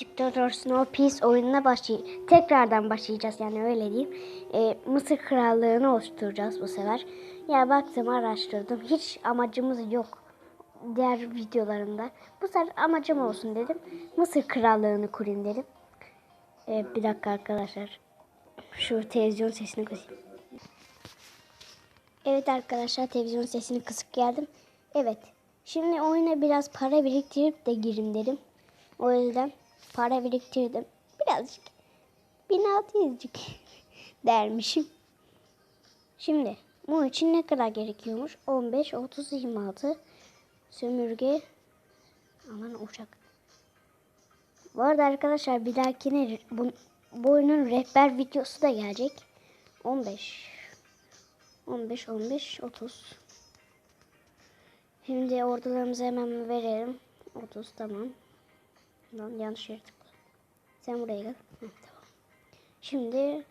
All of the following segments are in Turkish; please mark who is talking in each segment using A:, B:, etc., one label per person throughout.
A: Dictator Snow Peace oyununa başlay tekrardan başlayacağız yani öyle diyeyim. Ee, Mısır Krallığı'nı oluşturacağız bu sefer. Ya baktım araştırdım. Hiç amacımız yok diğer videolarında. Bu sefer amacım olsun dedim. Mısır Krallığı'nı kurayım dedim. Ee, bir dakika arkadaşlar. Şu televizyon sesini kısayım. Evet arkadaşlar televizyon sesini kısık geldim. Evet. Şimdi oyuna biraz para biriktirip de girim dedim. O yüzden para biriktirdim. Birazcık. 1600'cük dermişim. Şimdi bunun için ne kadar gerekiyormuş? 15, 30, 26 sömürge aman uçak. Bu arada arkadaşlar bir dahakine bu, bu oyunun rehber videosu da gelecek. 15 15, 15, 30. Şimdi ortalarımızı hemen verelim. 30 tamam. Lan yanlış yere tıkladım. Sen buraya gel. Hı, tamam. Şimdi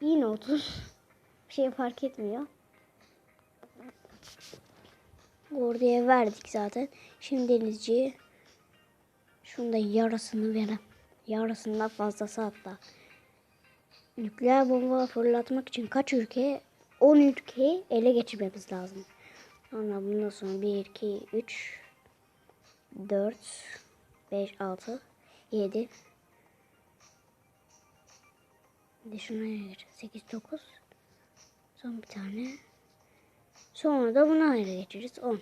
A: yine 30. Bir şey fark etmiyor. Orduya verdik zaten. Şimdi denizciye şunda yarısını veren. Yarısından fazlası hatta. Nükleer bomba fırlatmak için kaç ülke? 10 ülkeyi ele geçirmemiz lazım. Sonra bundan sonra 1, 2, 3, 4, 5, 6, 7. Bir de şuna geç. 8, 9. Son bir tane. Sonra da buna ele geçiririz. 10.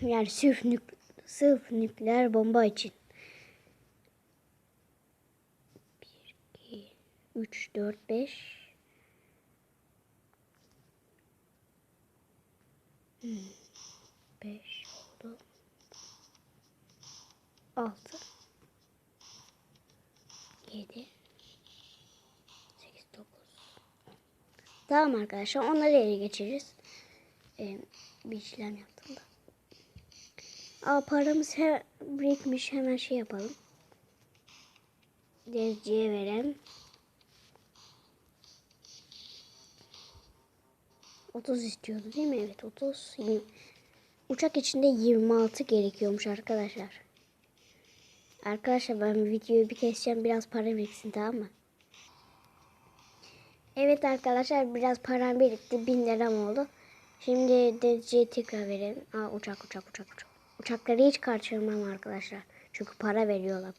A: Yani sırf, nük sırf nükleer bomba için. 1, 2, 3, 4, 5. 5 oldu. 6 7 8 9 Tamam arkadaşlar onları ele geçiririz. Ee, bir işlem yaptım da. Aa paramız he, birikmiş hemen şey yapalım. Denizciye verelim. 30 istiyordu değil mi? Evet 30. Yirmi- Uçak içinde 26 gerekiyormuş arkadaşlar. Arkadaşlar ben videoyu bir keseceğim. Biraz para biriksin tamam mı? Evet arkadaşlar biraz param birikti. 1000 liram oldu. Şimdi denizciye tekrar verelim. Aa uçak uçak uçak uçak. Uçakları hiç kaçırmam arkadaşlar. Çünkü para veriyorlar.